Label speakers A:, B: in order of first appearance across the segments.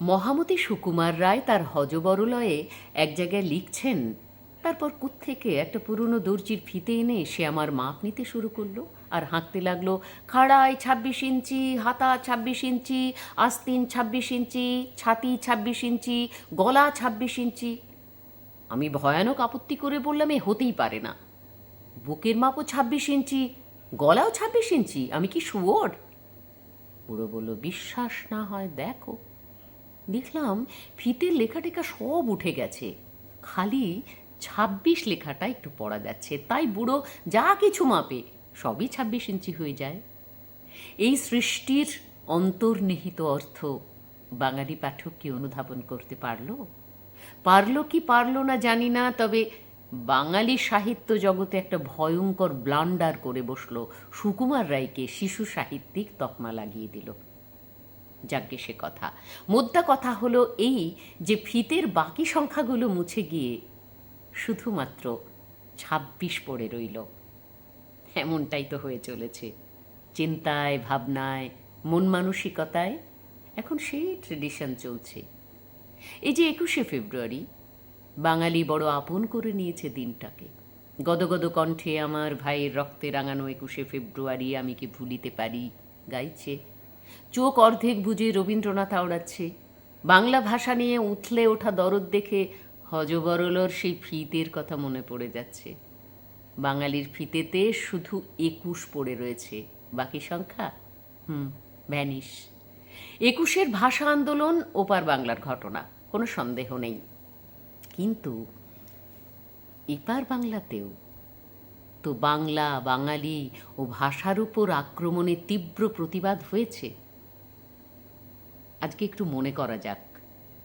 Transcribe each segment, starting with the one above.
A: মহামতি সুকুমার রায় তার হজবরলয়ে এক জায়গায় লিখছেন, তারপর থেকে একটা পুরনো দর্জির ফিতে এনে সে আমার মাপ নিতে শুরু করল আর হাঁকতে লাগল, খাড়ায় ছাব্বিশ ইঞ্চি, হাতা ছাব্বিশ ইঞ্চি, আস্তিন ছাব্বিশ ইঞ্চি, ছাতি ছাব্বিশ ইঞ্চি, গলা ছাব্বিশ ইঞ্চি। আমি ভয়ানক আপত্তি করে বললাম, এ হতেই পারে না। বুকের মাপও ছাব্বিশ ইঞ্চি, গলাও ছাব্বিশ ইঞ্চি, আমি কি শুয়োর? বুড়ো বলল, বিশ্বাস না হয়, দেখো। দেখলাম ফিতের লেখা টেখা সব উঠে গেছে। খালি ছাব্বিশ লেখাটা একটু পড়া যাচ্ছে, তাই বুড়ো যা কিছু মাপে সবই ছাব্বিশ ইঞ্চি হয়ে যায়। এই সৃষ্টির অন্তর্নিহিত অর্থ বাঙালি পাঠক কি অনুধাবন করতে পারল? পারল কি পারল না জানি না, তবে বাঙালি সাহিত্য জগতে একটা ভয়ঙ্কর ব্লান্ডার করে বসল। সুকুমার রায়কে শিশু সাহিত্যিক তকমা লাগিয়ে দিল। যাকে সে কথা। মোদ্দা কথা হলো এই যে ফিতের বাকি সংখ্যাগুলো মুছে গিয়ে শুধুমাত্র ছাব্বিশ পড়ে রইল। এমনটাই তো হয়ে চলেছে। চিন্তায়, ভাবনায়, মন মানসিকতায় এখন সেই ট্রেডিশন চলছে। এই যে একুশে ফেব্রুয়ারি, বাঙালি বড় আপন করে নিয়েছে দিনটাকে। গদগদ কণ্ঠে আমার ভাইয়ের রক্তে রাঙানো একুশে ফেব্রুয়ারি আমি কি ভুলিতে পারি, গাইছে চোখ অর্ধেক বুঝে রবীন্দ্রনাথ আওড়াচ্ছে। বাংলা ভাষা নিয়ে উথলে ওঠা দরদ দেখে হজবরলর সেই ফিতের কথা মনে পড়ে যাচ্ছে। বাঙালির ফিতেতে শুধু একুশ পড়ে রয়েছে। বাকি সংখ্যা? হুম, ভ্যানিশ। একুশের ভাষা আন্দোলন ওপার বাংলার ঘটনা, কোনো সন্দেহ নেই। কিন্তু এপার বাংলাতেও বাংলা, বাঙালি ও ভাষার উপর আক্রমণের তীব্র প্রতিবাদ হয়েছে। আজকে একটু মনে করা যাক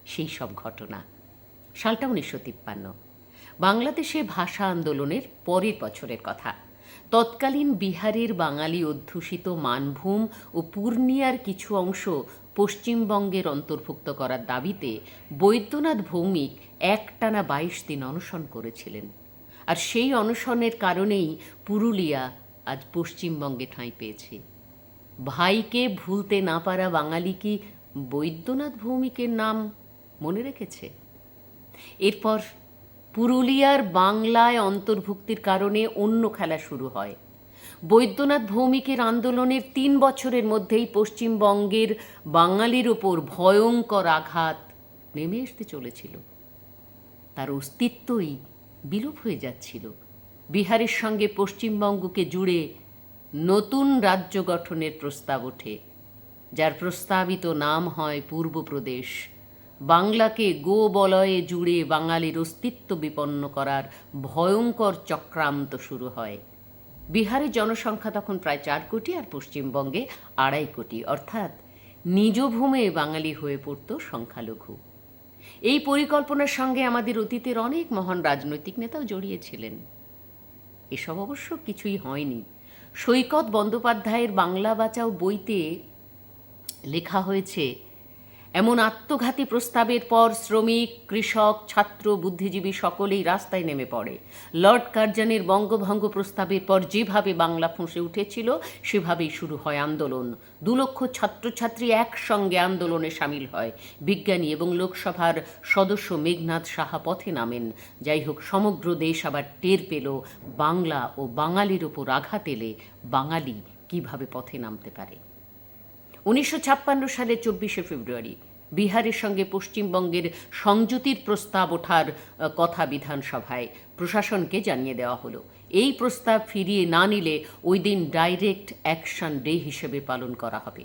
A: সেই সব ঘটনা। সালটা উনিশশো তিপ্পান্ন। বাংলাদেশে ভাষা আন্দোলনের পরের বছরের কথা। তৎকালীন বিহারের বাঙালি অধ্যুষিত মানভূম ও পূর্ণিয়ার কিছু অংশ পশ্চিমবঙ্গের অন্তর্ভুক্ত করার দাবিতে বৈদ্যনাথ ভৌমিক একটানা বাইশ দিন অনশন করেছিলেন। আর সেই অনশনের কারণেই পুরুলিয়া আজ পশ্চিমবঙ্গে ঠাঁই পেয়েছে। ভাইকে ভুলতে না পারা বাঙালি কি বৈদ্যনাথ ভৌমিকের নাম মনে রেখেছে? এরপর পুরুলিয়ার বাংলায় অন্তর্ভুক্তির কারণে অন্য খেলা শুরু হয়। বৈদ্যনাথ ভৌমিকের আন্দোলনের তিন বছরের মধ্যেই পশ্চিমবঙ্গের বাঙালির ওপর ভয়ঙ্কর আঘাত নেমে আসতে চলেছিল। তার অস্তিত্বই বিলোপ হয়ে যাচ্ছিল। বিহারের সঙ্গে পশ্চিমবঙ্গকে জুড়ে নতুন রাজ্য গঠনের প্রস্তাব ওঠে, যার প্রস্তাবিত নাম হয় পূর্বপ্রদেশ বাংলাকে গো বলয়ে জুড়ে বাঙালির অস্তিত্ব বিপন্ন করার ভয়ঙ্কর চক্রান্ত শুরু হয়। বিহারের জনসংখ্যা তখন প্রায় চার কোটি আর পশ্চিমবঙ্গে আড়াই কোটি। অর্থাৎ নিজ ভূমে বাঙালি হয়ে পড়ত সংখ্যালঘু। এই পরিকল্পনার সঙ্গে আমাদের অতীতের অনেক মহান রাজনৈতিক নেতাও জড়িয়েছিলেন। এসব অবশ্য কিছুই হয়নি। সৈকত বন্দ্যোপাধ্যায়ের বাংলা বাঁচাও বইতে লেখা হয়েছে এমন আত্মঘাতী প্রস্তাবের পর শ্রমিক, কৃষক, ছাত্র, বুদ্ধিজীবী সকলেই রাস্তায় নেমে পড়ে। লর্ড কার্জানের বঙ্গভঙ্গ প্রস্তাবের পর যেভাবে বাংলা ফুঁসে উঠেছিল, সেভাবেই শুরু হয় আন্দোলন। দু লক্ষ ছাত্রছাত্রী একসঙ্গে আন্দোলনে সামিল হয়। বিজ্ঞানী এবং লোকসভার সদস্য মেঘনাথ সাহা পথে নামেন। যাই হোক, সমগ্র দেশ আবার টের পেল, বাংলা ও বাঙালির ওপর আঘাত এলে বাঙালি কীভাবে পথে নামতে পারে? উনিশশো ছাপ্পান্ন সালে চব্বিশে ফেব্রুয়ারি বিহারের সঙ্গে পশ্চিমবঙ্গের সংযুতির প্রস্তাব ওঠার কথা বিধানসভায়। প্রশাসনকে জানিয়ে দেওয়া হলো, এই প্রস্তাব ফিরিয়ে না নিলে ওই দিন ডাইরেক্ট অ্যাকশন ডে হিসেবে পালন করা হবে।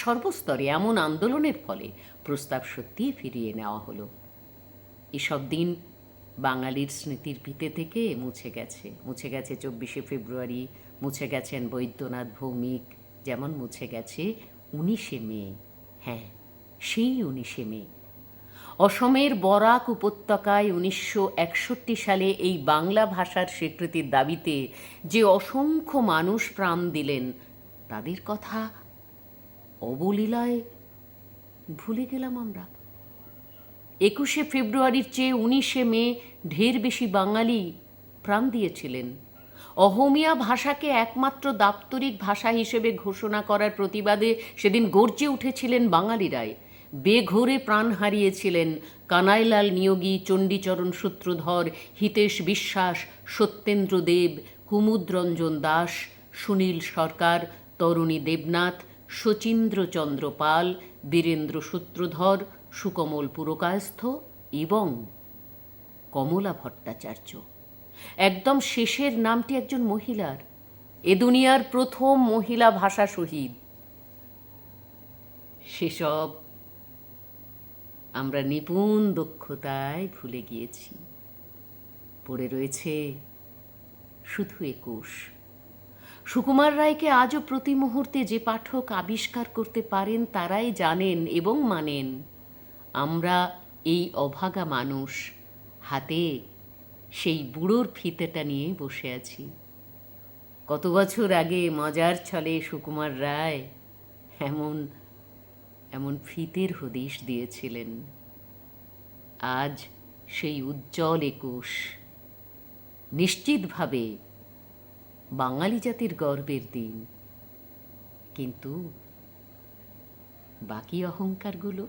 A: সর্বস্তরে এমন আন্দোলনের ফলে প্রস্তাব সত্যিই ফিরিয়ে নেওয়া হলো। এসব দিন বাঙালির স্মৃতির ভিতে থেকে মুছে গেছে। মুছে গেছে চব্বিশে ফেব্রুয়ারি, মুছে গেছেন বৈদ্যনাথ ভৌমিক, যেমন মুছে গেছে উনিশে মে হ্যাঁ সেই উনিশে মে। অসমের বরাক উপত্যকায় উনিশশো একষট্টি সালে এই বাংলা ভাষার স্বীকৃতির দাবিতে যে অসংখ্য মানুষ প্রাণ দিলেন, তাদের কথা অবলীলায় ভুলে গেলাম আমরা। একুশে ফেব্রুয়ারির চেয়ে উনিশে মে ঢের বেশি বাঙালি প্রাণ দিয়েছিলেন। অহমিয়া ভাষাকে একমাত্র দাপ্তরিক ভাষা হিসেবে ঘোষণা করার প্রতিবাদে সেদিন গর্জে উঠেছিলেন বাঙালিরাই। বেঘোরে প্রাণ হারিয়েছিলেন কানাইলাল নিয়োগী চণ্ডীচরণ সূত্রধর হিতেশ বিশ্বাস, সত্যেন্দ্র দেব, কুমুদরঞ্জন দাস, সুনীল সরকার, তরুণী দেবনাথ শচীন্দ্রচন্দ্র পাল, বীরেন্দ্র সূত্রধর, সুকমল পুরকায়স্থ এবং কমলা ভট্টাচার্য। একদম শেষের নামটি একজন মহিলার। এ দুনিয়ার প্রথম মহিলা ভাষা শহীদ। সেসব আমরা নিপুণ দক্ষতায় ভুলে গিয়েছি। পড়ে রয়েছে শুধু একুশ। সুকুমার রায়কে আজও প্রতি মুহূর্তে যে পাঠক আবিষ্কার করতে পারেন, তারাই জানেন এবং মানেন। আমরা এই অভাগা মানুষ হাতে সেই বুড়োর ফিতেটা নিয়ে বসে আছি। কত বছর আগে মজার ছলে সুকুমার রায় এমন এমন ফিতের হদিশ দিয়েছিলেন। আজ সেই উজ্জ্বল একুশ। নিশ্চিতভাবে বাঙালি জাতির গর্বের দিন। কিন্তু বাকি অহংকারগুলো?